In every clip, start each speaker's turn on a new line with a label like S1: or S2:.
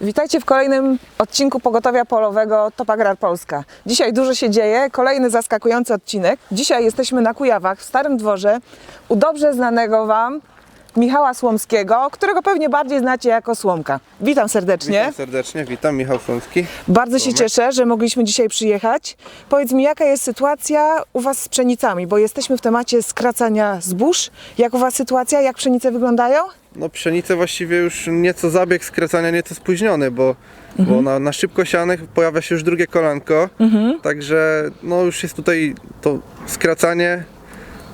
S1: Witajcie w kolejnym odcinku Pogotowia Polowego Top Agrar Polska. Dzisiaj dużo się dzieje, kolejny zaskakujący odcinek. Dzisiaj jesteśmy na Kujawach, w Starym Dworze, u dobrze znanego Wam Michała Słomskiego, którego pewnie bardziej znacie jako Słomka. Witam serdecznie.
S2: Witam serdecznie, witam Michał Słomski.
S1: Bardzo się cieszę, że mogliśmy dzisiaj przyjechać. Powiedz mi, jaka jest sytuacja u Was z pszenicami, bo jesteśmy w temacie skracania zbóż. Jak u Was sytuacja, jak pszenice wyglądają?
S2: No pszenice właściwie już nieco zabieg skracania nieco spóźniony, bo, bo na, na szybko sianych pojawia się już drugie kolanko, także no już jest tutaj to skracanie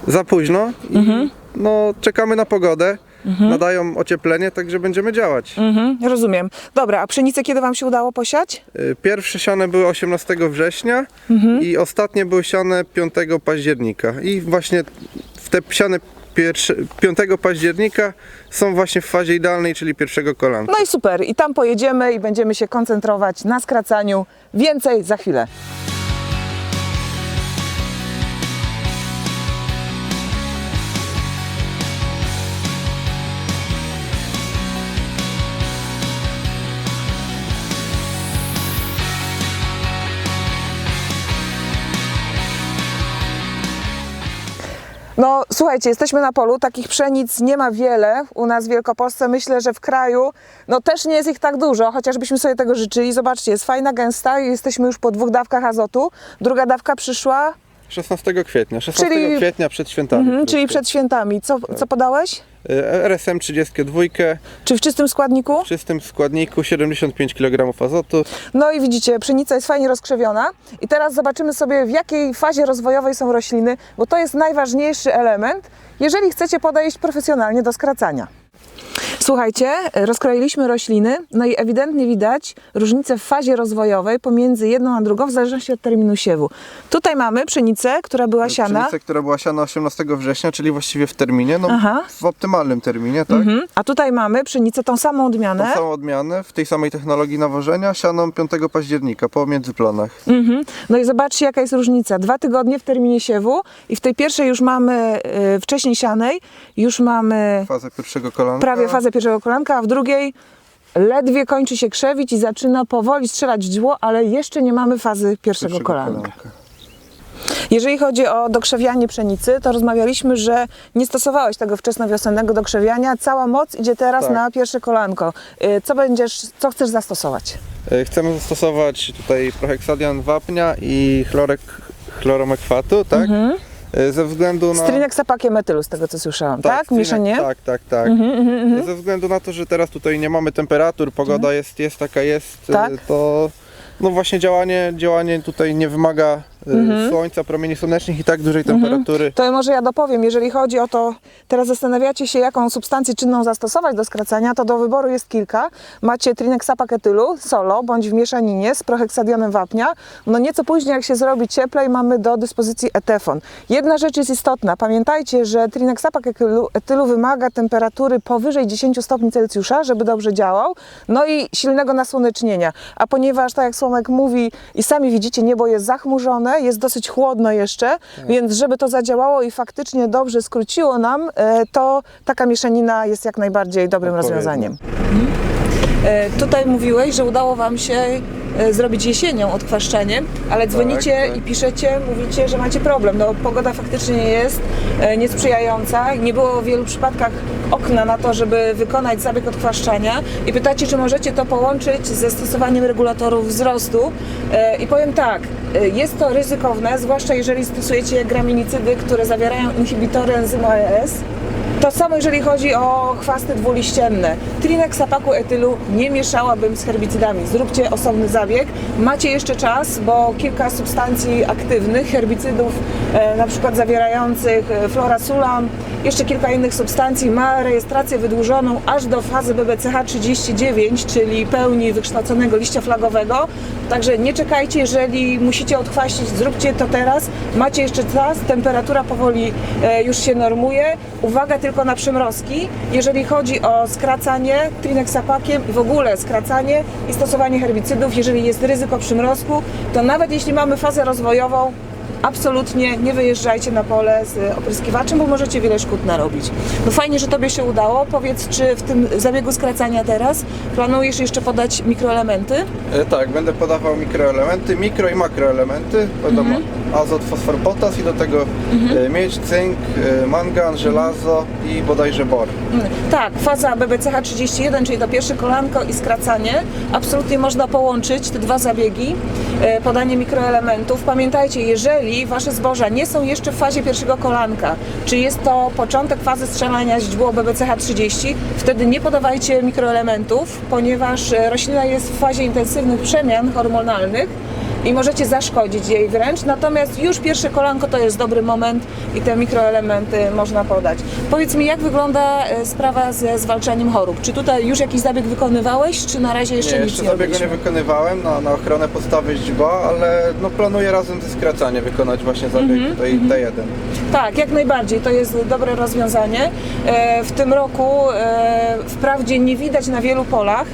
S2: za późno i no czekamy na pogodę, nadają ocieplenie, także będziemy działać.
S1: Mhm, rozumiem. Dobra, a pszenicę kiedy Wam się udało posiać?
S2: Y, Pierwsze siane były 18 września i ostatnie były siane 5 października i właśnie w te siane pierwsze, 5 października są właśnie w fazie idealnej, czyli pierwszego kolanka.
S1: No i super, i tam pojedziemy i będziemy się koncentrować na skracaniu. Więcej za chwilę. No słuchajcie, jesteśmy na polu, takich pszenic nie ma wiele u nas w Wielkopolsce. Myślę, że w kraju no też nie jest ich tak dużo, chociażbyśmy sobie tego życzyli. Zobaczcie, jest fajna, gęsta i jesteśmy już po dwóch dawkach azotu. Druga dawka przyszła,
S2: 16 kwietnia, 16
S1: Czyli-
S2: kwietnia przed świętami.
S1: mhm, czyli przed świętami. Co, co podałeś?
S2: Y, RSM 32
S1: Czy w czystym składniku?
S2: w czystym składniku 75 kg azotu.
S1: No i widzicie, pszenica jest fajnie rozkrzewiona. I teraz zobaczymy sobie, w jakiej fazie rozwojowej są rośliny, bo to jest najważniejszy element, jeżeli chcecie podejść profesjonalnie do skracania. Słuchajcie, rozkroiliśmy rośliny, no i ewidentnie widać różnicę w fazie rozwojowej pomiędzy jedną a drugą w zależności od terminu siewu. Tutaj mamy pszenicę, która była siana,
S2: Pszenicę, która była siana 18 września, czyli właściwie w terminie, no
S1: Aha.
S2: w optymalnym terminie, tak?
S1: Mhm. a tutaj mamy pszenicę tą samą odmianę.
S2: Tą samą odmianę w tej samej technologii nawożenia sianą 5 października po międzyplonach.
S1: Mhm. No i zobaczcie, jaka jest różnica. Dwa tygodnie w terminie siewu i w tej pierwszej już mamy y, wcześniej sianej, już mamy
S2: Fazę pierwszego kolanka.
S1: prawie fazę pierwszego kolanka, a w drugiej ledwie kończy się krzewić i zaczyna powoli strzelać w dźło, ale jeszcze nie mamy fazy pierwszego,
S2: pierwszego
S1: kolanka. Jeżeli chodzi o dokrzewianie pszenicy, to rozmawialiśmy, że nie stosowałeś tego wczesnowiosennego dokrzewiania. Cała moc idzie teraz
S2: Tak.
S1: na pierwsze kolanko. Y, Co będziesz, co chcesz zastosować?
S2: E, Chcemy zastosować tutaj proheksadian wapnia i chlorek, chloromekwatu, tak?
S1: Mhm.
S2: E, Ze względu na...
S1: Strynek sapakiem metylu, z tego co słyszałam, tak?
S2: strinek-
S1: Mieszanie? Mhm,
S2: Tak, tak, tak. Ze względu na to, że teraz tutaj nie mamy temperatur, pogoda jest, jest taka jest, e,
S1: Mhm. Tak.
S2: to no właśnie działanie, działanie tutaj nie wymaga
S1: Mhm.
S2: słońca, promieni słonecznych i tak dużej temperatury.
S1: To może ja dopowiem, jeżeli chodzi o to, teraz zastanawiacie się, jaką substancję czynną zastosować do skracania, to do wyboru jest kilka. Macie trinek sapaketylu solo, bądź w mieszaninie z proheksadionem wapnia. No nieco później, jak się zrobi cieplej, mamy do dyspozycji etefon. Jedna rzecz jest istotna. Pamiętajcie, że trinek sapaketylu etylu wymaga temperatury powyżej 10 stopni Celsjusza, żeby dobrze działał, no i silnego nasłonecznienia. A ponieważ, tak jak Słomek mówi, i sami widzicie, niebo jest zachmurzone, jest dosyć chłodno jeszcze, więc żeby to zadziałało i faktycznie dobrze skróciło nam, e, to taka mieszanina jest jak najbardziej dobrym
S2: Odpowiednio.
S1: rozwiązaniem. E, Tutaj mówiłeś, że udało Wam się zrobić jesienią odkwaszczenie, ale dzwonicie
S2: tak.
S1: i piszecie, mówicie, że macie problem. No, pogoda faktycznie nie jest e, niesprzyjająca. Nie było w wielu przypadkach okna na to, żeby wykonać zabieg odkwaszczania i pytacie, czy możecie to połączyć ze stosowaniem regulatorów wzrostu. E, I powiem tak, e, jest to ryzykowne, zwłaszcza jeżeli stosujecie graminicydy, które zawierają inhibitory enzymu AES. To samo jeżeli chodzi o chwasty dwuliścienne. Trinek sapaku etylu nie mieszałabym z herbicydami. Zróbcie osobny zabieg. Macie jeszcze czas, bo kilka substancji aktywnych, herbicydów, na przykład zawierających e, florasulam, jeszcze kilka innych substancji ma rejestrację wydłużoną aż do fazy BBCH 39, czyli pełni wykształconego liścia flagowego. Także nie czekajcie, jeżeli musicie odchwaścić, zróbcie to teraz. Macie jeszcze czas, temperatura powoli e, już się normuje. Uwaga tylko na przymrozki. Jeżeli chodzi o skracanie i w ogóle skracanie i stosowanie herbicydów, jeżeli jest ryzyko przymrozku, to nawet jeśli mamy fazę rozwojową, absolutnie nie wyjeżdżajcie na pole z opryskiwaczem, bo możecie wiele szkód narobić. No fajnie, że Tobie się udało. Powiedz, czy w tym zabiegu skracania teraz planujesz jeszcze podać mikroelementy?
S2: E, Tak, będę podawał mikroelementy, mikro i makroelementy. Będą azot, fosfor, potas i do tego e, miedź, cynk, e, mangan, żelazo i bodajże bor.
S1: Mm, Tak, faza BBCH 31, czyli to pierwsze kolanko i skracanie. Absolutnie można połączyć te dwa zabiegi, e, podanie mikroelementów. Pamiętajcie, jeżeli Wasze zboża nie są jeszcze w fazie pierwszego kolanka, czy jest to początek fazy strzelania źdźbło BBCH 30, wtedy nie podawajcie mikroelementów, ponieważ e, roślina jest w fazie intensywnych przemian hormonalnych i możecie zaszkodzić jej wręcz. Natomiast już pierwsze kolanko to jest dobry moment i te mikroelementy można podać. Powiedz mi, jak wygląda e, sprawa ze zwalczaniem chorób? Czy tutaj już jakiś zabieg wykonywałeś, czy na razie jeszcze
S2: Nie,
S1: nic
S2: jeszcze
S1: nie
S2: zabiegu nie wykonywałem na, na ochronę podstawy źdźba, ale no, planuję razem ze skracaniem wykonać właśnie zabieg
S1: Mhm,
S2: tutaj T1.
S1: Tak, jak najbardziej. To jest dobre rozwiązanie. E, W tym roku e, wprawdzie nie widać na wielu polach,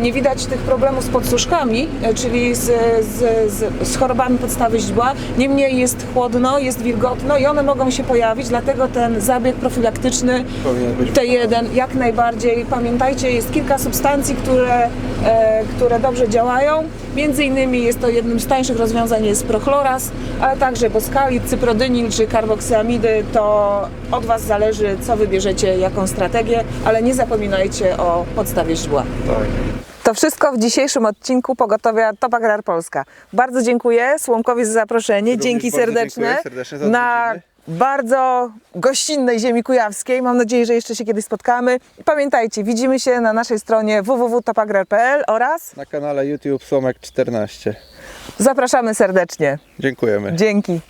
S1: nie widać tych problemów z podsuszkami, e, czyli z, z, z, z chorobami podstawy źdźbła. Niemniej jest chłodno, jest wilgotno i one mogą się pojawić, dlatego ten zabieg profilaktyczny
S2: Powinien być
S1: T1 jak najbardziej. Pamiętajcie, jest kilka substancji, które, e, które dobrze działają. Między innymi jest to jednym z tańszych rozwiązań jest prochloraz, ale także boskalit, cyprodynin czy karboksamidy. To od Was zależy, co wybierzecie, jaką strategię, ale nie zapominajcie o podstawie źdźbła.
S2: Tak.
S1: To wszystko w dzisiejszym odcinku Pogotowia Top Agrar Polska. Bardzo dziękuję Słomkowi za zaproszenie.
S2: Również
S1: Dzięki serdeczne.
S2: dziękuję serdecznie za
S1: na bardzo gościnnej ziemi kujawskiej. Mam nadzieję, że jeszcze się kiedyś spotkamy. I pamiętajcie, widzimy się na naszej stronie www.topagrar.pl oraz
S2: Na kanale YouTube Somek 14.
S1: zapraszamy serdecznie.
S2: Dziękujemy.
S1: Dzięki.